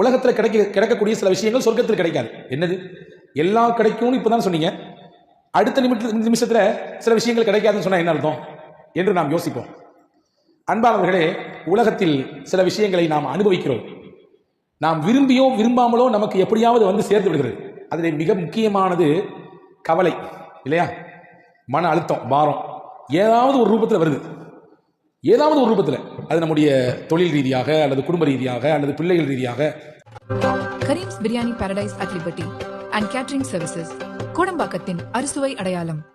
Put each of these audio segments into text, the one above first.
உலகத்தில் கிடைக்க கிடைக்கக்கூடிய சில விஷயங்கள் சொர்க்கத்தில் கிடைக்காது. என்னது? எல்லா கிடைக்கும்னு இப்பதான் சொன்னீங்க. அடுத்த நிமிஷ நிமிஷத்தில் சில விஷயங்கள் கிடைக்காதுன்னு சொன்னால் என்ன அர்த்தம்? என்று நாம் யோசிப்போம். அன்பானவர்களே உலகத்தில் சில விஷயங்களை நாம் அனுபவிக்கிறோம். நாம் விரும்பியோ விரும்பாமலோ நமக்கு எப்படியாவது வந்து சேர்ந்து விடுகிறது. அதில் மிக முக்கியமானது கவலை இல்லையா? மன அழுத்தம் பாரம். ஏதாவது ஒரு ரூபத்தில் வருது. ஏதாவது ஒரு ரூபத்தில். அது நம்முடைய தொழில் ரீதியாக அல்லது குடும்ப ரீதியாக அல்லது பிள்ளைகள் ரீதியாக. Karim's biryani paradise at and catering services கோடம்பாக்கத்தின் அறுசுவை அடையாளம்.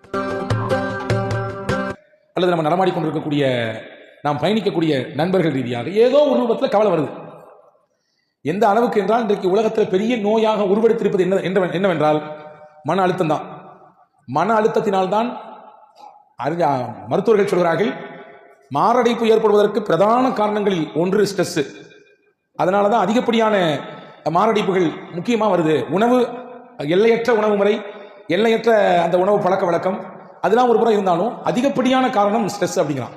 அல்லது நம்ம நடமாடிக்கொண்டிருக்கக்கூடிய நாம் பயணிக்கக்கூடிய நண்பர்கள் ரீதியாக ஏதோ ஒரு ரூபத்தில் கவலை வருது. எந்த அளவுக்கு என்றால் இன்றைக்கு உலகத்தில் பெரிய நோயாக உருவெடுத்திருப்பது என்ன என்ன- என்னவென்றால் மன அழுத்தம் தான். மன அழுத்தத்தினால்தான் அறிஞ மருத்துவர்கள் சொல்கிறார்கள் மாரடைப்பு ஏற்படுவதற்கு பிரதான காரணங்களில் ஒன்று ஸ்ட்ரெஸ் அதனால தான் அதிகப்படியான மாரடைப்புகள் முக்கியமாக வருது. உணவு எல்லையற்ற உணவு முறை எல்லையற்ற அந்த உணவு பழக்க வழக்கம் அதெல்லாம் ஒரு புறம் இருந்தாலும் அதிகப்படியான காரணம் ஸ்ட்ரெஸ் அப்படிங்கிறான்.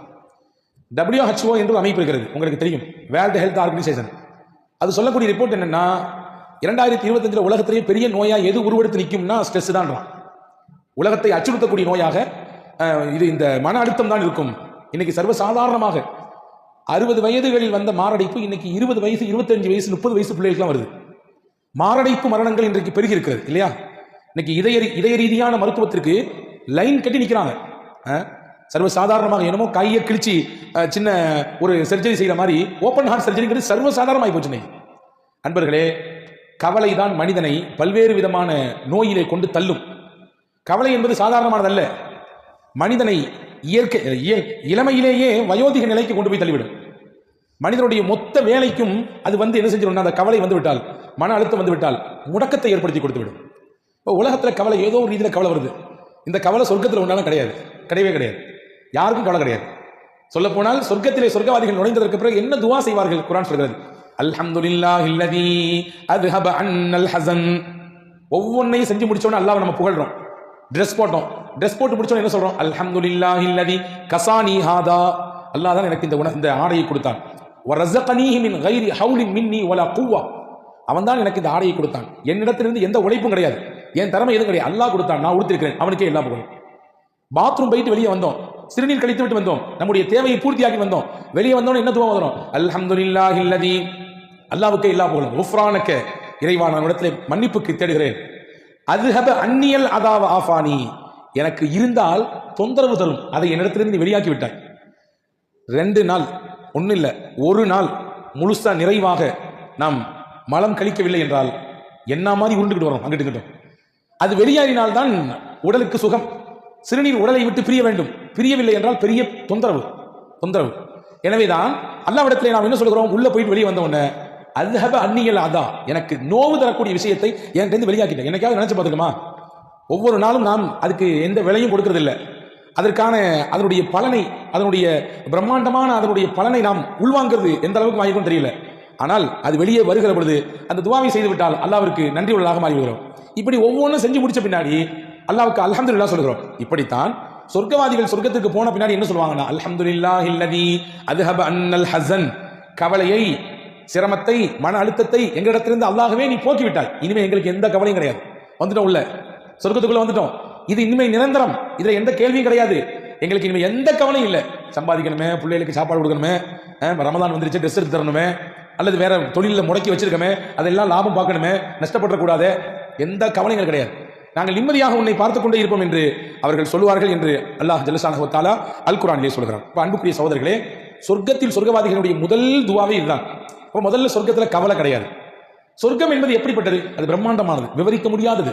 டபிள்யூஹெச்ஓ என்று அமைப்பு இருக்கிறது. உங்களுக்கு தெரியும். வேர்ல்டு ஹெல்த் ஆர்கனைசேஷன் அது சொல்லக்கூடிய ரிப்போர்ட் என்னென்னா இரண்டாயிரத்தி இருபத்தஞ்சில் உலகத்திலேயே பெரிய நோயாக எது உருவெடுத்து நிற்கும்னா ஸ்ட்ரெஸ் தான் உலகத்தை அச்சுறுத்தக்கூடிய நோயாக இது இந்த மன அழுத்தம் தான் இருக்கும். இன்னைக்கு சர்வசாதாரணமாக அறுபது வயதுகளில் வந்த மாரடைப்பு இன்னைக்கு இருபது வயசு இருபத்தஞ்சு வயசு முப்பது வயசு பிள்ளைகளுக்குலாம் வருது. மாரடைப்பு மரணங்கள் இன்றைக்கு பெருகி இருக்கிறது இல்லையா? இன்னைக்கு இதய இதய ரீதியான மருத்துவத்திற்கு லைன் கட்டி நிற்கிறாங்க சர்வசாதாரணமாக என்னமோ கையை கிழிச்சு சின்ன ஒரு சர்ஜரி செய்கிற மாதிரி ஓப்பன் ஹார்ட் சர்ஜரிங்கிறது சர்வசாதாரணமாகி போச்சு இன்னைக்கு. அன்பர்களே கவலை தான் மனிதனை பல்வேறு விதமான நோயிலே கொண்டு தள்ளும். கவலை என்பது சாதாரணமானதல்ல. மனிதனை இயற்கை இளமையிலேயே வயோதிக நிலைக்கு கொண்டு போய் தள்ளிவிடும். மனிதனுடைய மொத்த வேலைக்கும் அது வந்து என்ன செஞ்சிடும் அந்த கவலை வந்து விட்டால் மன அழுத்தம் வந்து விட்டால் முடக்கத்தை ஏற்படுத்தி கொடுத்து விடும். இப்போ உலகத்தில் கவலை ஏதோ ஒரு ரீதியில் கவலை வருது. இந்த கவலை சொர்க்கத்தில் ஒன்றாலும் கிடையாது. கிடையவே கிடையாது. யாருக்கும் கவலை கிடையாது. சொல்ல போனால் சொர்க்கத்திலே சொர்க்கவாதிகள் நுழைந்ததற்கு பிறகு என்ன துவா செய்வார்கள்? குரான் சொல்கிறது அல்ஹம்துல்லா இல்லதி அது ஹப அன் அல் ஹசன். ஒவ்வொன்றையும் செஞ்சு முடிச்சோன்னு அல்லாஹ் நம்ம புகழ்றோம். ட்ரெஸ் போட்டோம். ட்ரெஸ் போட்டு முடிச்சோன்னு என்ன சொல்றோம் அல்ஹம்துல்லா இல்லதி கசானி ஹாதா. அல்லாஹ் தான் எனக்கு இந்த உண இந்த ஆடையை கொடுத்தான். வரஸகனீஹி மின் கைரி ஹவுலின் மின்னி வலா குவ்வா. அவன் தான் எனக்கு இந்த ஆடையை கொடுத்தான். என்னிடத்திலிருந்து எந்த உழைப்பும் கிடையாது. என் திறமை எதுவும் கிடையாது. அல்லாஹ் கொடுத்தான். நான் உடுத்திருக்கிறேன். அவனுக்கே எல்லா புகழும். பாத்ரூம் போயிட்டு வெளியே வந்தோம். சிறுநீர் கழித்து விட்டு வந்தோம். நம்முடைய தேவையை பூர்த்தியாக்கி வந்தோம். வெளியே வந்தோம் என்ன துவம் வரும்? அல்ஹம்துல்லா இல்லதி அல்லாஹ்வுக்கே எல்லா புகழும். உஃப்ரானுக்கு இறைவா நான் இடத்துல மன்னிப்புக்கு தேடுகிறேன். அதுஹப அந்நியல் அதாவ ஆஃபானி. எனக்கு இருந்தால் தொந்தரவு தரும். அதை என்னிடத்திலிருந்து வெளியாக்கி விட்டாய் ரெண்டு நாள் ஒன்றும் இல்லை ஒரு நாள் முழுசா நிறைவாக நாம் மலம் கழிக்கவில்லை என்றால் என்ன மாதிரி உருண்டுக்கிட்டு வரும்? அங்கிட்டு அது வெளியாறினால்தான் உடலுக்கு சுகம். சிறுநீர் உடலை விட்டு பிரிய வேண்டும். பிரியவில்லை என்றால் பெரிய தொந்தரவு. தொந்தரவு. எனவேதான் அல்லாவிடத்திலே நாம் என்ன சொல்கிறோம்? உள்ள போயிட்டு வெளியே வந்த உடனே அதுஹப அந்நியல் அதா. எனக்கு நோவு தரக்கூடிய விஷயத்தை என்கிட்ட வெளியாக்கிட்டேன் எனக்காவது நினைச்சு பார்த்துக்கமா ஒவ்வொரு நாளும் நாம் அதுக்கு எந்த விலையும் கொடுக்கறதில்ல. அதற்கான அதனுடைய பலனை அதனுடைய பிரம்மாண்டமான அதனுடைய பலனை நாம் உள்வாங்கிறது எந்த அளவுக்கு வாங்கிக்கும் தெரியல. ஆனால் அது வெளியே வருகிற பொழுது அந்த துவாவை செய்து விட்டால் அல்லாவிற்கு நன்றி உள்ளதாக மாறிவிடுகிறோம். இப்படி ஒவ்வொன்றும் செஞ்சு முடிச்ச பின்னாடி அல்லாவுக்கு அல்ஹம்துலில்லாஹ் சொல்கிறோம் இப்படித்தான் சொர்க்கவாதிகள் சொர்க்கத்துக்கு போன பின்னாடி என்ன சொல்லுவாங்கன்னா அல்ஹம்துலில்லாஹி அல்லதி அதுஹப அன்னல் ஹசன். கவலையை சிரமத்தை மன அழுத்தத்தை எங்களிடத்திலிருந்து அல்லாகவே நீ போக்கிவிட்டாய். இனிமேல் எங்களுக்கு எந்த கவலையும் கிடையாது. வந்துட்டோம் உள்ள. சொர்க்கத்துக்குள்ள வந்துட்டோம். இது இனிமேல் நிரந்தரம். இதுல எந்த கேள்வியும் கிடையாது. எங்களுக்கு இனிமேல் எந்த கவலையும் இல்லை. சம்பாதிக்கணுமே பிள்ளைகளுக்கு சாப்பாடு கொடுக்கணுமே ரமதான் வந்துருச்சு ட்ரெஸ் எடுத்து தரணுமே அல்லது வேற தொழிலில் முடக்கி வச்சிருக்கமே அதெல்லாம் லாபம் பார்க்கணுமே நஷ்டப்படக்கூடாது எந்த கவலைகள் கிடையாது. நாங்கள் நிம்மதியாக உன்னை பார்த்து கொண்டே இருப்போம் என்று அவர்கள் சொல்லுவார்கள் என்று அல்லாஹ் ஜலசானகத்தாலா தாலா அல் குரானிலே சொல்கிறான். இப்போ அன்புக்குரிய சகோதரர்களே சொர்க்கத்தில் சொர்க்கவாதிகளுடைய முதல் துவாவே இதுதான். இப்போ முதல்ல சொர்க்கத்தில் கவலை கிடையாது. சொர்க்கம் என்பது எப்படிப்பட்டது? அது பிரம்மாண்டமானது விவரிக்க முடியாதது.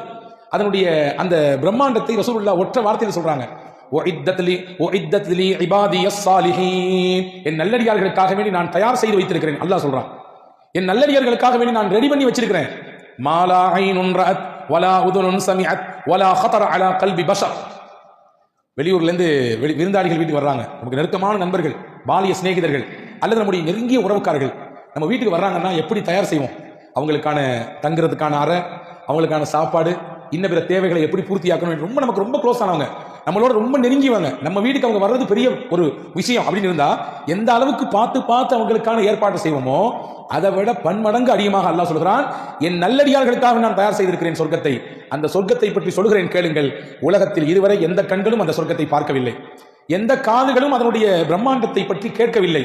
அதனுடைய அந்த பிரம்மாண்டத்தை ரசூலுல்லா ஒற்ற வார்த்தையில் சொல்றாங்க. என் நல்லடியார்களுக்காக வேண்டி நான் தயார் செய்து வைத்திருக்கிறேன் அல்லாஹ் சொல்றான். என் நல்லடியார்களுக்காக வேண்டி நான் ரெடி பண்ணி வச்சிருக்கிறேன். மாலா ஐனுன் ரஅத் வலா உதுனுன் சமிஅத் வலா ஹதர் அலா கல்வி பஷர். வெளியூர்லேருந்து வெளி விருந்தாளிகள் வீட்டுக்கு வர்றாங்க. நமக்கு நெருக்கமான நண்பர்கள் பாலிய சிநேகிதர்கள் அல்லது நம்முடைய நெருங்கிய உறவுக்காரர்கள். நம்ம வீட்டுக்கு வர்றாங்கன்னா எப்படி தயார் செய்வோம்? அவங்களுக்கான தங்குறதுக்கான அறை அவங்களுக்கான சாப்பாடு இன்ன பிற தேவைகளை எப்படி பூர்த்தியாக்கணும் ரொம்ப நமக்கு ரொம்ப க்ளோஸ் ஆனவங்க. நம்மளோட ரொம்ப நெருங்கிவாங்க நம்ம வீட்டுக்கு அவங்க வர்றது பெரிய ஒரு விஷயம் அப்படின்னு இருந்தா எந்த அளவுக்கு பார்த்து பார்த்து அவங்களுக்கான ஏற்பாடு செய்வோமோ அதை விட பன்மடங்கு அதிகமாக அல்லாஹ் சொல்கிறான் என் நல்லடியார்களுக்காக நான் தயார் செய்திருக்கிறேன் சொர்க்கத்தை. அந்த சொர்க்கத்தை பற்றி சொல்கிறேன் கேளுங்கள். உலகத்தில் இதுவரை எந்த கண்களும் அந்த சொர்க்கத்தை பார்க்கவில்லை. எந்த காதுகளும் அதனுடைய பிரம்மாண்டத்தை பற்றி கேட்கவில்லை.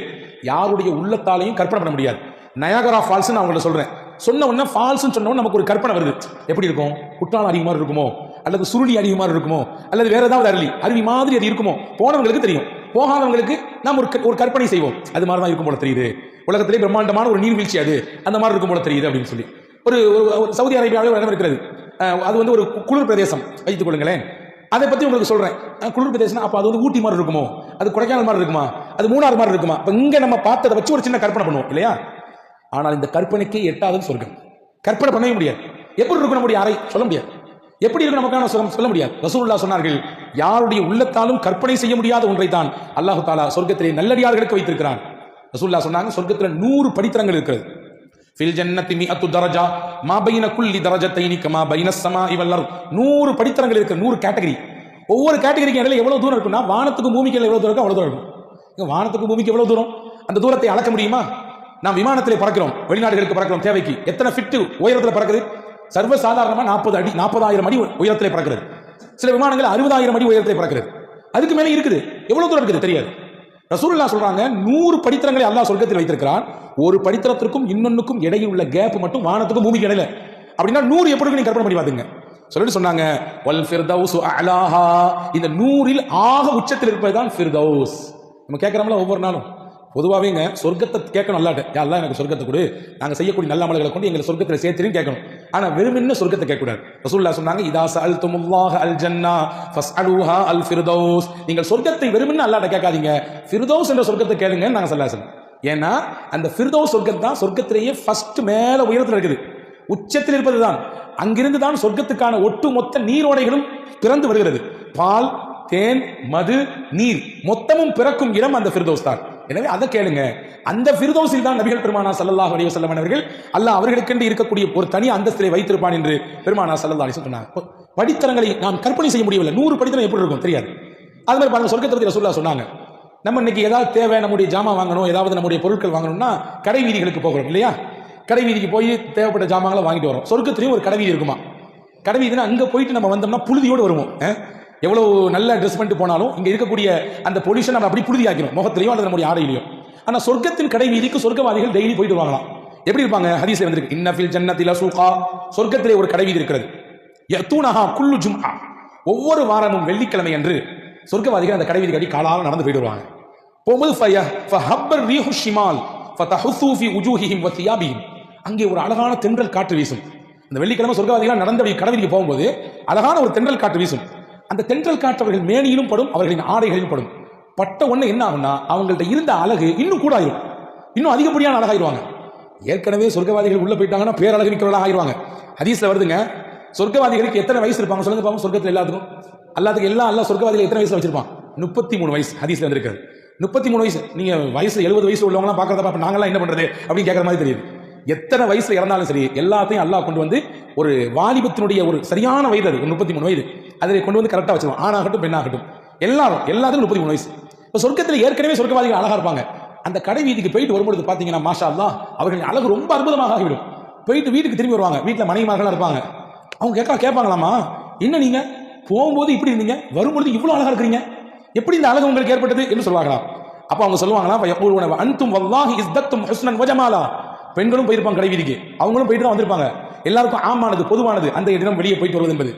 யாருடைய உள்ளத்தாலையும் கற்பனை பண்ண முடியாது. நயாகரா ஃபால்ஸ் நான் உங்களை சொல்றேன். சொன்ன உடனே ஃபால்ஸ்னு சொன்ன நமக்கு ஒரு கற்பனை வருது. எப்படி இருக்கும்? குற்றாலம் அதிகமாக இருக்குமோ? அல்லது சுருளி அதிகமாக இருக்குமோ? அல்லது வேற ஏதாவது அருளி? அருவி மாதிரி அது இருக்குமோ? போனவங்களுக்கு தெரியும். போகாதவங்களுக்கு நாம் ஒரு க- ஒரு கற்பனை செய்வோம். அது மாதிரி தான் இருக்கும் போல தெரியுது. உலகத்திலே பிரம்மாண்டமான ஒரு நீர்வீழ்ச்சி அது. அந்த மாதிரி இருக்கும் போல தெரியுது அப்படின்னு சொல்லி. ஒரு ஒரு- சவுதி அரேபியாவில் ஒரு இடம் இருக்கிறது. அது வந்து ஒரு கு- குளிர் பிரதேசம். வைத்துக் கொள்ளுங்களேன். அதை பற்றி உங்களுக்கு சொல்கிறேன் குளிர் பிரதேசம் அப்போ அது வந்து ஊட்டி மாதிரி இருக்குமோ? அது கொடைக்கானல் மாதிரி இருக்குமா? அது மூணாறு மாதிரி இருக்குமா? இப்போ இங்கே நம்ம பார்த்ததை வச்சு ஒரு சின்ன கற்பனை பண்ணுவோம். இல்லையா? ஆனால் இந்த கற்பனைக்கே எட்டாவது சொர்க்கம். கற்பனை பண்ணவே முடியாது. எப்படி இருக்கும் நம்முடைய அறை? சொல்ல முடியாது. எப்படி இருக்கும் நமக்கான சொர்க்கம்? சொல்ல முடியாது. ரசூல்லா சொன்னார்கள் யாருடைய உள்ளத்தாலும் கற்பனை செய்ய முடியாத ஒன்றை தான் அல்லாஹு தாலா சொர்க்கத்திலே நல்லடியார்களுக்கு வைத்திருக்கிறான். ரசூல்லா சொன்னாங்க சொர்க்கத்தில் நூறு படித்தரங்கள் இருக்கிறது. ஃபில் ஜன்னத்தி மிஅத்து தரஜா மா பைன குல்லி தரஜத்தை நிக்கமா பைன சமா வல் நூறு படித்தரங்கள் இருக்கு நூறு கேட்டகரி. ஒவ்வொரு கேட்டகரிக்கு இடையில எவ்வளவு தூரம் இருக்குன்னா வானத்துக்கு பூமிக்கு எவ்வளவு தூரம் இருக்கோ அவ்வளவு தூரம் இருக்கும். வானத்துக்கு பூமிக்கு எவ்வளவு தூரம்? அந்த தூரத்தை அளக்க முடியுமா? நாம் விமானத்திலே பறக்கிறோம். வெளிநாடுகளுக்கு பறக்கிறோம் தேவைக்கு. எத்தனை ஃபிட்டு உயரத்தில் பறக்குது? சர்வசாதாரணமாக நாற்பது அடி நாற்பதாயிரம் அடி உயரத்தில் பறக்கிறது. சில விமானங்கள் அறுபதாயிரம் அடி உயரத்திலே பறக்கிறது அதுக்கு மேலே இருக்குது. எவ்வளோ தூரம் இருக்குது தெரியாது. ரசூல்லா சொல்றாங்க நூறு படித்திரங்களை அல்லாஹ் சொர்க்கத்தில் வைத்திருக்கிறான். ஒரு படித்தரத்திற்கும் இன்னொன்னுக்கும் இடையில் உள்ள கேப் மட்டும் வானத்துக்கும் பூமிக்கு இடையில. அப்படின்னா நூறு எப்படி இருக்கு நீங்க கற்பனை பண்ணி பாத்துங்க சொல்லிட்டு சொன்னாங்க வல் ஃபிர்தௌஸ் அலாஹா இந்த நூறில் ஆக உச்சத்தில் இருப்பதுதான் ஃபிர்தௌஸ். நம்ம கேட்கறோம்ல ஒவ்வொரு நாளும். பொதுவாகவேங்க சொர்க்கத்தை கேட்கணும் அல்லாட்ட. யாரெல்லாம் எனக்கு சொர்க்கத்தை கொடு. நாங்கள் செய்யக்கூடிய நல்ல அமல்களை கொண்டு எங்களை சொர்க்கத்தில் சேர்த்துன்னு கேட்கணும். ஆனால் வெறுமின்னு சொர்க்கத்தை கேட்கக்கூடாது. ரசூல்லா சொன்னாங்க இதா சஅல்துமுல்லாஹ அல் ஜன்னா ஃபஸ்அலுஹா அல் ஃபிர்தோஸ் நீங்கள் சொர்க்கத்தை வெறுமின்னு அல்லாட்ட கேட்காதீங்க. ஃபிர்தோஸ் என்ற சொர்க்கத்தை கேளுங்க நாங்கள் சொல்லாசன் ஏன்னா அந்த ஃபிர்தோஸ் சொர்க்கம் தான் சொர்க்கத்திலேயே ஃபர்ஸ்ட் மேலே உயரத்தில் இருக்குது. உச்சத்தில் இருப்பது தான் அங்கிருந்து தான் சொர்க்கத்துக்கான ஒட்டுமொத்த நீரோடைகளும் பிறந்து வருகிறது. பால் தேன் மது நீர் மொத்தமும் பிறக்கும் இடம் அந்த ஃபிர்தோஸ் தான். எனவே அதை கேளுங்க. அந்த பிரிதோசில் தான் நபிகள் பெருமானா சல்லாஹ் அலி வசல்லம் அவர்கள் அல்ல அவர்களுக்கென்று இருக்கக்கூடிய ஒரு தனி அந்தஸ்திலே வைத்திருப்பான் என்று பெருமானா சல்லா அலி சொன்னாங்க. படித்தரங்களை நாம் கற்பனை செய்ய முடியவில்லை. நூறு படித்தரம் எப்படி இருக்கும்? தெரியாது. அது மாதிரி பாருங்க சொர்க்கத்தை சொல்லா சொன்னாங்க. நம்ம இன்னைக்கு ஏதாவது தேவை நம்முடைய ஜாமான் வாங்கணும் ஏதாவது நம்முடைய பொருட்கள் வாங்கணும்னா கடை வீதிகளுக்கு போகிறோம் இல்லையா? கடை வீதிக்கு போய் தேவைப்பட்ட ஜாமான்களை வாங்கிட்டு வரோம். சொர்க்கத்திலையும் ஒரு கடை வீதி இருக்குமா? கடை வீதினா அங்கே போயிட்டு நம்ம வந்தோம்னா புழுதியோடு வருவோம். எவ்வளோ எவ்வளவு நல்ல ட்ரெஸ் பண்ணிட்டு போனாலும் இங்கே இருக்கக்கூடிய அந்த பொல்யூஷன் நம்ம அப்படி புழுதி முகத்திலையும் அல்லது நம்முடைய ஆடையிலையும். ஆனால் சொர்க்கத்தின் கடை வீதிக்கு சொர்க்கவாதிகள் டெய்லி போயிட்டு வாங்கலாம். எப்படி இருப்பாங்க? ஹதீஸ்ல வந்திருக்கு. இன்னஃபில் ஜன்னத்தில் சூகா சொர்க்கத்திலே ஒரு கடை வீதி இருக்கிறது. யத்தூனஹா குல்லு ஜும்ஹா. ஒவ்வொரு வாரமும் வெள்ளிக்கிழமை அன்று சொர்க்கவாதிகள் அந்த கடை வீதி கட்டி காலாலும் நடந்து போயிடுவாங்க வருவாங்க. போகும்போது ஃபய ஃபஹப்பர் ரீஹு ஷிமால் ஃபதஹுசூஃபி உஜூஹிஹிம் வ அங்கே ஒரு அழகான தென்றல் காற்று வீசும். அந்த வெள்ளிக்கிழமை சொர்க்கவாதிகள் நடந்த கடை வீதிக்கு போகும்போது அழகான ஒரு தென்றல் காற்று வீசும். அந்த தென்றல் காற்று அவர்கள் மேனியிலும் படும் அவர்களின் ஆடைகளிலும் படும். பட்ட ஒன்று என்ன ஆகும்னா அவங்கள்ட்ட இருந்த அழகு இன்னும் கூட ஆயிரும் இன்னும் அதிகப்படியான அழகாயிருவாங்க ஏற்கனவே சொர்க்கவாதிகள் உள்ள போயிட்டாங்கன்னா பேரழகு மிக்கவர்களாக ஆயிடுவாங்க. ஹதீஸ்ல வருதுங்க சொர்க்கவாதிகளுக்கு எத்தனை வயசு இருப்பாங்க சொல்லுங்க பாப்போம் சொர்க்கத்தில் எல்லாத்துக்கும். எல்லாத்துக்கும் எல்லா எல்லா சொர்க்கவாதிகள் எத்தனை வயசுல வச்சிருப்பான்? முப்பத்தி மூணு வயசு ஹதீஸ்ல வந்திருக்காரு முப்பத்தி மூணு வயசு நீங்க வயசு எழுபது வயசு உள்ளவங்களாம் பார்க்கறத அப்போ நாங்களாம் என்ன பண்றது? அப்படின்னு கேட்கற மாதிரி தெரியுது. எத்தனை வயசுல இறந்தாலும் சரி எல்லாத்தையும் அல்லாஹ் கொண்டு வந்து ஒரு வாலிபத்தினுடைய ஒரு சரியான வயது அது ஒரு முப்பத்தி மூணு வயது. அதில் கொண்டு வந்து கரெக்டாக வச்சுருவோம் ஆணாகட்டும் பெண்ணாகட்டும். எல்லாரும் எல்லாத்துக்கும் முப்பத்தி மூணு வயசு. இப்போ சொர்க்கத்தில் ஏற்கனவே சொர்க்கவாதிகள் அழகாக இருப்பாங்க. அந்த கடை வீதிக்கு போயிட்டு வரும்பொழுது பார்த்தீங்கன்னா மாஷா தான் அவர்களின் அழகு ரொம்ப அற்புதமாக ஆகிவிடும். போயிட்டு வீட்டுக்கு திரும்பி வருவாங்க. வீட்டில் மனைவிமார்களாக இருப்பாங்க. அவங்க கேட்க கேட்பாங்களாமா என்ன நீங்கள் போகும்போது இப்படி இருந்தீங்க? வரும்பொழுது இவ்வளோ அழகாக இருக்கிறீங்க? எப்படி இந்த அழகு உங்களுக்கு ஏற்பட்டது? என்று சொல்வாங்களாம். அப்போ அவங்க சொல்லுவாங்களா எப்பொழுது அன்தும் வல்லாஹி இஸ்தத்தும் ஹுஸ்னன் வஜமாலா. பெண்களும் போயிருப்பாங்க கடை வீதிக்கு. அவங்களும் போயிட்டு தான் வந்திருப்பாங்க. எல்லாருக்கும் ஆமானது பொதுவானது. அந்த இடம் வெளியே போயிட்டு வருவது என்பது.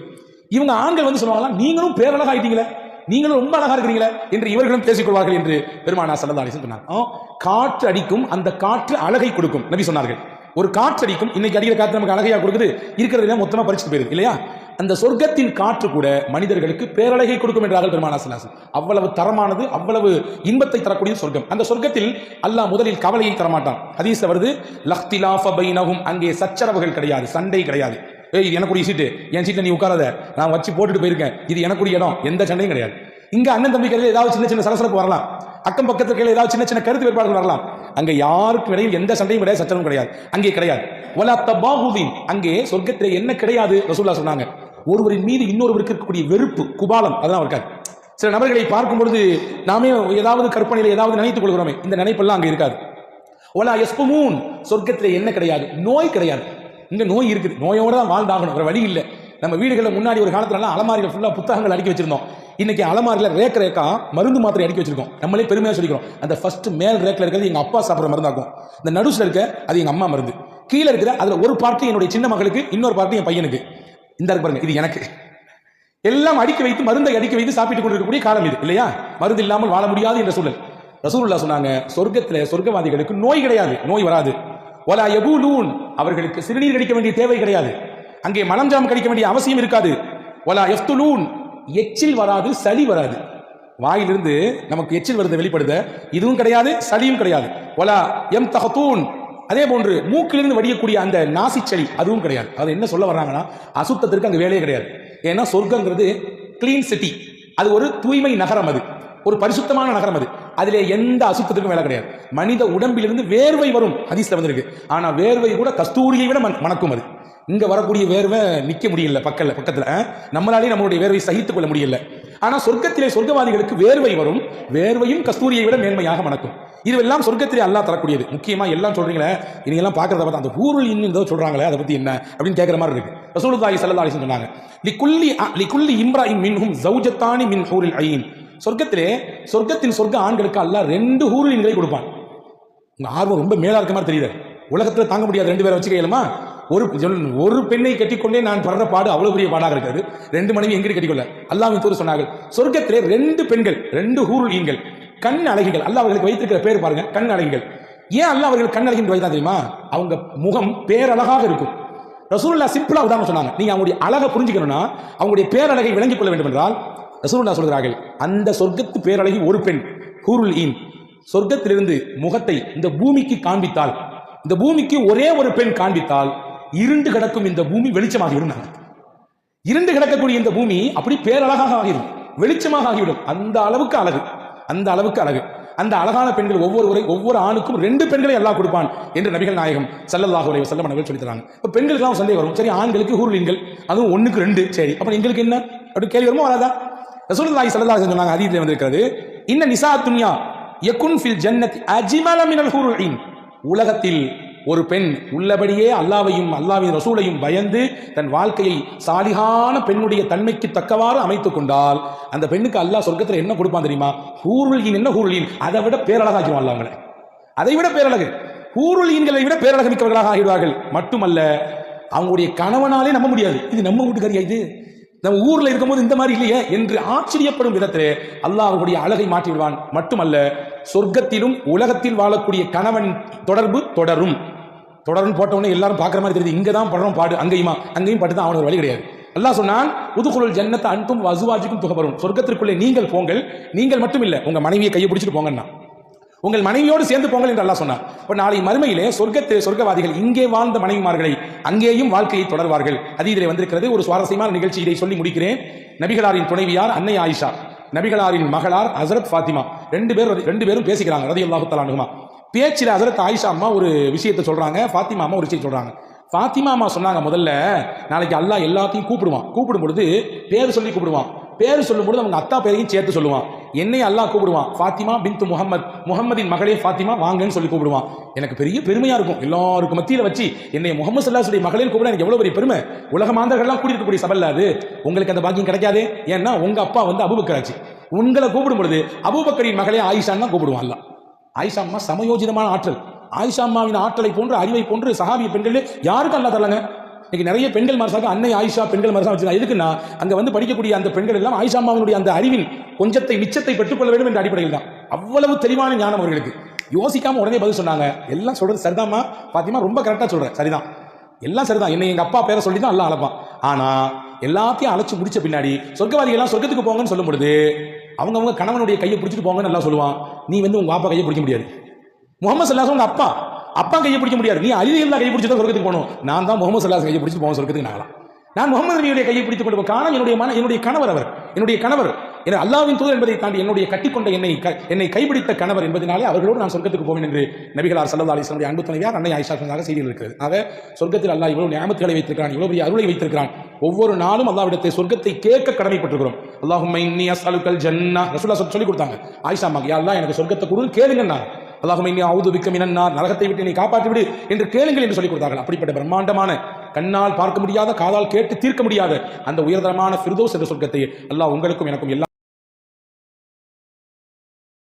இவங்க ஆண்கள் வந்து சொல்லுவாங்களா நீங்களும் பேரழகா ஆயிட்டீங்களே நீங்களும் ரொம்ப அழகா இருக்கிறீங்களே என்று இவர்களும் பேசிக்கொள்வார்கள் என்று பெருமானா சல்லா அலிசன் சொன்னார். ஆ, காற்று அடிக்கும் அந்த காற்று அழகை கொடுக்கும் நபி சொன்னார்கள். ஒரு காற்று அடிக்கும் இன்னைக்கு அடிக்கிற காற்று நமக்கு அழகையா கொடுக்குது இருக்கிறதுல மொத்தமா பறிச்சுட்டு போயிருது இல்லையா? அந்த சொர்க்கத்தின் காற்று கூட மனிதர்களுக்கு பேரழகை கொடுக்கும் என்றார்கள் பெருமானா சல்லாசன் அவ்வளவு தரமானது அவ்வளவு இன்பத்தை தரக்கூடிய சொர்க்கம். அந்த சொர்க்கத்தில் அல்லாஹ் முதலில் கவலையை தரமாட்டான். ஹதீஸ்ல வருது லஹ்திலாஃப பைனஹும் அங்கே சச்சரவுகள் கிடையாது சண்டை கிடையாது. ஏய் இது எனக்குரிய சீட்டு என் சீட்டில் நீ உட்காராத. நான் வச்சு போட்டுட்டு போயிருக்கேன். இது எனக்குரிய இடம். எந்த சண்டையும் கிடையாது. இங்கே அண்ணன் தம்பிக்கு ஏதாவது சின்ன சின்ன சலசலப்பு வரலாம். அக்கம் பக்கத்துக்கு ஏதாவது சின்ன சின்ன கருத்து வேறுபாடுகள் வரலாம். அங்கே யாருக்கும் இடையில் எந்த சண்டையும் கிடையாது சச்சரவும் கிடையாது. அங்கே கிடையாது. வலா தபாஹுதீன். அங்கே சொர்க்கத்தில் என்ன கிடையாது? ரசூல்லா சொன்னாங்க. ஒருவரின் மீது இன்னொருவருக்கு இருக்கக்கூடிய வெறுப்பு குபாலம் அதெல்லாம் இருக்காது சில நபர்களை பார்க்கும் பொழுது நாமே ஏதாவது கற்பனையில் ஏதாவது நினைத்துக் கொள்கிறோமே. இந்த நினைப்பெல்லாம் அங்கே இருக்காது. ஒலா எஸ்புமூன் சொர்க்கத்தில் என்ன கிடையாது? நோய் கிடையாது. இந்த நோய் இருக்குது. நோயோட தான் வாழ்ந்தாகணும். வேற வழி இல்லை. நம்ம வீடுகளில் முன்னாடி ஒரு காலத்துலலாம் அலமாரிகள் ஃபுல்லாக புத்தகங்கள் அடுக்கி வச்சிருந்தோம். இன்னைக்கு அலமாரியில் ரேக் ரேக்கா மருந்து மாத்திரை அடுக்கி வச்சிருக்கோம். நம்மளே பெருமையாக சொல்லிக்கிறோம். அந்த ஃபர்ஸ்ட் மேல் ரேக்கில் இருக்கிறது எங்கள் அப்பா சாப்பிட்ற மருந்தாக்கும். இந்த நடுசில் இருக்க அது எங்கள் அம்மா மருந்து. கீழே இருக்கிற அதில் ஒரு பார்ட்டி என்னுடைய சின்ன மகளுக்கு இன்னொரு பார்ட்டி என் பையனுக்கு. இந்த இருக்கு பாருங்க இது எனக்கு. எல்லாம் அடுக்கி வைத்து மருந்தை அடுக்கி வைத்து சாப்பிட்டு கொண்டிருக்கக்கூடிய காலம் இது. இல்லையா? மருந்து இல்லாமல் வாழ முடியாது என்ற சூழல். ரசூலுல்லா சொன்னாங்க சொர்க்கத்தில் சொர்க்கவாதிகளுக்கு நோய் கிடையாது. நோய் வராது. ஒலா எபூலூன் அவர்களுக்கு சிறுநீர் கடிக்க வேண்டிய தேவை கிடையாது. அங்கே மலம் ஜாம் கடிக்க வேண்டிய அவசியம் இருக்காது. ஒலா எஃப்துலூன் எச்சில் வராது சளி வராது. வாயிலிருந்து நமக்கு எச்சில் வருது வெளிப்படுத இதுவும் கிடையாது சளியும் கிடையாது. ஒலா எம் தகத்தூன் அதே போன்று மூக்கிலிருந்து வடியக்கூடிய அந்த நாசிச்சளி அதுவும் கிடையாது. அது என்ன சொல்ல வர்றாங்கன்னா அசுத்தத்திற்கு அங்கே வேலையே கிடையாது. ஏன்னா சொர்க்கங்கிறது கிளீன் சிட்டி அது ஒரு தூய்மை நகரம் அது. ஒரு பரிசுத்தமான நகரம் அது. அதிலே எந்த அசுத்தத்துக்கும் வேலை கிடையாது. மனித உடம்பிலிருந்து வேர்வை வரும் ஹதீஸ்ல வந்திருக்கு. ஆனா வேர்வை கூட கஸ்தூரியை விட மண- மணக்கும் அது. இங்க வரக்கூடிய வேர்வை நிக்க முடியல பக்கத்தில் பக்கத்துல நம்மளாலே நம்மளுடைய வேர்வை சகித்துக் கொள்ள முடியல. ஆனா சொர்க்கத்திலே சொர்க்கவாதிகளுக்கு வேர்வை வரும். வேர்வையும் கஸ்தூரியை விட மேன்மையாக மணக்கும். இதுவெல்லாம் சொர்க்கத்திலே அல்லாஹ் தரக்கூடியது. முக்கியமா எல்லாம் சொல்றீங்களே நீங்க எல்லாம் பாக்குறத பார்த்தா அந்த ஊருள் இன்னும் ஏதோ சொல்றாங்களே அதை பத்தி என்ன அப்படின்னு கேட்கற மாதிரி இருக்கு. ரசூலுதாயி சல்லா அலிசன் சொன்னாங்க லிகுல்லி லிக்குல்லி லிகுல்லி இம்ராஇன் மின்ஹும் ஜௌஜத்தானி மின் ஹூரில் ஐயின் சொர்க்கத்திலே சொர்க்கத்தின் சொர்க்க ஆண்களுக்கு அல்லாஹ் ரெண்டு ஹூரின்களை கொடுப்பான். உங்க ஆர்வம் ரொம்ப மேலா இருக்க மாதிரி தெரியுது. உலகத்துல தாங்க முடியாது ரெண்டு பேரை வச்சுக்கலாமா ஒரு ஒரு பெண்ணை கட்டிக்கொண்டே நான் படுற பாடு அவ்வளவு பெரிய பாடாக இருக்காது. ரெண்டு மனைவி எங்கிட்டு கட்டிக்கொள்ள? அல்லாஹ்வின் தூர் சொன்னார்கள் சொர்க்கத்திலே ரெண்டு பெண்கள் ரெண்டு ஹூருல் கண் அழகிகள். அல்லாஹ் அவர்களுக்கு வைத்திருக்கிற பேர் பாருங்க கண் அழகிகள். ஏன் அல்லாஹ் அவர்கள் கண் அழகின்னு வைத்தா தெரியுமா? அவங்க முகம் பேரழகாக இருக்கும். ரசூல்லா சிம்பிளா உதாரணம் சொன்னாங்க. நீங்க அவங்களுடைய அழகை புரிஞ்சுக்கணும்னா அவங்களுடைய பேரழகை விளங்கிக் கொள்ள வேண்டும் என்றால் ரசூலுல்லா சொல்கிறார்கள் அந்த சொர்க்கத்து பேரழகி ஒரு பெண் ஹூருல் ஈன். சொர்க்கத்திலிருந்து முகத்தை இந்த பூமிக்கு காண்பித்தால் இந்த பூமிக்கு ஒரே ஒரு பெண் காண்பித்தால் இருண்டு கிடக்கும் இந்த பூமி வெளிச்சமாகிவிடும் இருந்தாங்க இருண்டு கிடக்கக்கூடிய இந்த பூமி அப்படி பேரழகாக ஆகிடும் வெளிச்சமாக ஆகிவிடும். அந்த அளவுக்கு அழகு அந்த அளவுக்கு அழகு. அந்த அழகான பெண்கள் ஒவ்வொரு ஒவ்வொரு ஆணுக்கும் ரெண்டு பெண்களை எல்லாம் கொடுப்பான் என்று நபிகள் நாயகம் ஸல்லல்லாஹு அலைஹி வஸல்லம் அவர்கள் சொல்லித்தராங்க. இப்போ பெண்களுக்கு சந்தேகம் வரும் சரி ஆண்களுக்கு ஹூர்லின்கள் அதுவும் ஒன்றுக்கு ரெண்டு சரி அப்போ எங்களுக்கு என்ன? அப்படி கேள்வி வருமோ வராதா? ரசூலுல்லாஹி ஸல்லல்லாஹு அலைஹி வஸல்லம் சொன்னாங்க ஹதீஸ்ல வந்திருக்கிறது இன்ன நிசா துன்யா யகுன் ஃபில் ஜன்னத் அஜ்மல மினல் ஹூருல் உலகத்தில் ஒரு பெண் உள்ளபடியே அல்லாவையும் அல்லாவின் ரசூலையும் பயந்து தன் வாழ்க்கையை சாலிகான பெண்ணுடைய தன்மைக்கு தக்கவாறு அமைத்துக் கொண்டால் அந்த பெண்ணுக்கு அல்லாஹ் சொர்க்கத்தில் என்ன கொடுப்பான் தெரியுமா? ஹூருளின் என்ன ஹூருளின் அதை விட பேரழகாக்கிடுவான் அல்லாங்களை அதை விட பேரழகு. ஹூருளீன்களை விட பேரழகு மிக்கவர்களாக ஆகிடுவார்கள். மட்டுமல்ல அவங்களுடைய கணவனாலே நம்ப முடியாது. இது நம்ம வீட்டுக்காரியா இது? நம்ம ஊர்ல இருக்கும்போது இந்த மாதிரி இல்லையே என்று ஆச்சரியப்படும் விதத்திலே அல்லாஹ் அழகை மாற்றி விடுவான் மட்டுமல்ல சொர்க்கத்திலும் உலகத்தில் வாழக்கூடிய கணவன் தொடர்பு தொடரும். தொடரும் போட்ட உடனே எல்லாரும் பார்க்குற மாதிரி தெரியுது இங்கே தான் படுறோம் பாடு அங்கேயுமா? அங்கேயும் பட்டு தான் அவனுக்கு வழி கிடையாது. அல்லாஹ் சொன்னான் உதுகுருள் ஜன்னத்தை அன்பும் வசுவாஜிக்கும் துகபரும். சொர்க்கத்திற்குள்ளே நீங்கள் போங்கள் நீங்கள் மட்டும் இல்லை உங்கள் மனைவியை கையை பிடிச்சிட்டு போங்கன்னா உங்கள் மனைவியோடு சேர்ந்து போங்கள் என்று அல்லா சொன்னார். இப்போ நாளை மறுமையிலே சொர்க்கத்து சொர்க்கவாதிகள் இங்கே வாழ்ந்த மனைவிமார்களை அங்கேயும் வாழ்க்கையை தொடர்வார்கள். அதீதிலே வந்திருக்கிறது ஒரு சுவாரஸ்யமான நிகழ்ச்சி. இதை சொல்லி முடிக்கிறேன். நபிகளாரின் துணைவியார் அன்னை ஆயிஷா நபிகளாரின் மகளார் ஹசரத் ஃபாத்திமா. ரெண்டு பேரும் ரெண்டு பேரும் பேசிக்கிறாங்க ரதி அல்லாஹு தலானுமா பேச்சில் ஹசரத் ஆயிஷா அம்மா ஒரு விஷயத்தை சொல்றாங்க ஃபாத்திமா அம்மா ஒரு விஷயம் சொல்றாங்க. ஃபாத்திமா அம்மா சொன்னாங்க முதல்ல நாளைக்கு அல்லாஹ் எல்லாத்தையும் கூப்பிடுவான். கூப்பிடும் பொழுது பேர் சொல்லி கூப்பிடுவான். பேர் சொல்லும்போது அவங்க அத்தா பேரையும் சேர்த்து சொல்லுவான். என்னை அல்லாஹ் கூப்பிடுவான். ஃபாத்திமா பின்து முகமது முகமதின் மகளே ஃபாத்திமா வாங்கன்னு சொல்லி கூப்பிடுவான். எனக்கு பெரிய பெருமையா இருக்கும். எல்லாருக்கும் மத்தியில் வச்சு என்னை முகமது சல்லாசுடைய மகளேன்னு கூப்பிட எனக்கு எவ்வளவு பெரிய பெருமை? உலக மாந்தர்கள்லாம் கூட்டியிருக்கக்கூடிய சபல்ல அது. உங்களுக்கு அந்த பாக்கியம் கிடைக்காதே? ஏன்னா உங்க அப்பா வந்து அபுபக்கராச்சு உங்களை கூப்பிடும்பொழுது அபுபக்கரின் மகளே ஆயிஷான் தான் கூப்பிடுவான் அல்லாஹ். ஆயிஷா அம்மா சமயோஜிதமான ஆற்றல். ஆயிஷா அம்மாவின் ஆற்றலை போன்று அறிவை போன்று சஹாபிய பெண்கள் யாருக்கும் அல்லா தரலாங்க இன்னைக்கு நிறைய பெண்கள் மரசாக அன்னை ஆயிஷா பெண்கள் மரசா வச்சிருக்காங்க. எதுக்குன்னா அங்கே வந்து படிக்கக்கூடிய அந்த பெண்கள் எல்லாம் ஆயிஷா அம்மாவினுடைய அந்த அறிவின் கொஞ்சத்தை மிச்சத்தை பெற்றுக்கொள்ள வேண்டும் என்ற அடிப்படையில் தான். அவ்வளவு தெளிவான ஞானம் அவர்களுக்கு. யோசிக்காம உடனே பதில் சொன்னாங்க. எல்லாம் சொல்றது சரிதாம்மா? பாத்தியமா ரொம்ப கரெக்டாக சொல்றேன் சரிதான். எல்லாம் சரிதான். என்னை எங்கள் அப்பா பேரை சொல்லி தான் எல்லாம் அழைப்பான். ஆனால் எல்லாத்தையும் அழைச்சி முடிச்ச பின்னாடி சொர்க்கவாதிகள்லாம் சொர்க்கத்துக்கு போங்கன்னு சொல்லும் பொழுது அவங்க கணவனுடைய கையை பிடிச்சிட்டு போங்கன்னு நல்லா சொல்லுவான். நீ வந்து உங்கள் அப்பா கையை பிடிக்க முடியாது. முகமது சல்லாஸ் உங்கள் அப்பா. அப்பா கையை பிடிக்க முடியாது. நீ அலிதையில் கையை பிடிச்சி தான் சொர்க்கத்துக்கு போகணும். நான் தான் முகமது சல்லாஸ் கையை பிடிச்சி போவோம் சொர்க்கத்துக்கு நாங்களாம். நான் முகமது நபியுடைய கையை பிடித்துக் கொண்டு காரணம் என்னுடைய மன என்னுடைய கணவர் அவர். என்னுடைய கணவர் என அல்லாவின் தூதர் என்பதை தாண்டி என்னுடைய கட்டிக்கொண்ட என்னை க- என்னை கைப்பிடித்த கணவர் என்பதனாலே அவர்களோடு நான் சொர்க்கத்துக்கு போவேன் என்று நபிகளார் சல்லா அலிஸ்லமுடைய அன்பு துணைவியார் அன்னை ஆயிஷா சொன்னதாக செய்தியில் இருக்கிறது. ஆக சொர்க்கத்தில் அல்லாஹ் இவ்வளவு நியாமத்துகளை வைத்திருக்கிறான் இவ்வளவு பெரிய அருளை வைத்திருக்கிறான். ஒவ்வொரு நாளும் அல்லாவிடத்தை சொர்க்கத்தை கேட்க கடமைப்பட்டிருக்கிறோம். அல்லாஹும் இன்னி அஸ்அலுக்கல் ஜன்னா ரசூலா சொல்லி கொடுத்தாங்க. ஆயிஷா மகியா அல்லாஹ் எனக்கு சொர்க்கத்தை கொடுன்னு கேளுங்கன்னா அல்லாஹும் இனி அவுது பிக்க மினன்னார் நரகத்தை விட்டு நீ காப்பாற்றி விடு என்று கேளுங்கள் என்று சொல்லிக் கொடுத்தார்கள். அப்படிப்பட்ட பிரம்மாண்டமான கண்ணால் பார்க்க முடியாத காதால் கேட்டு தீர்க்க முடியாத அந்த உயர்தரமான ஃபிர்தோஸ் என்ற சொர்க்கத்தை அல்லாஹ் உங்களுக்கும் எனக்கும் எல்லா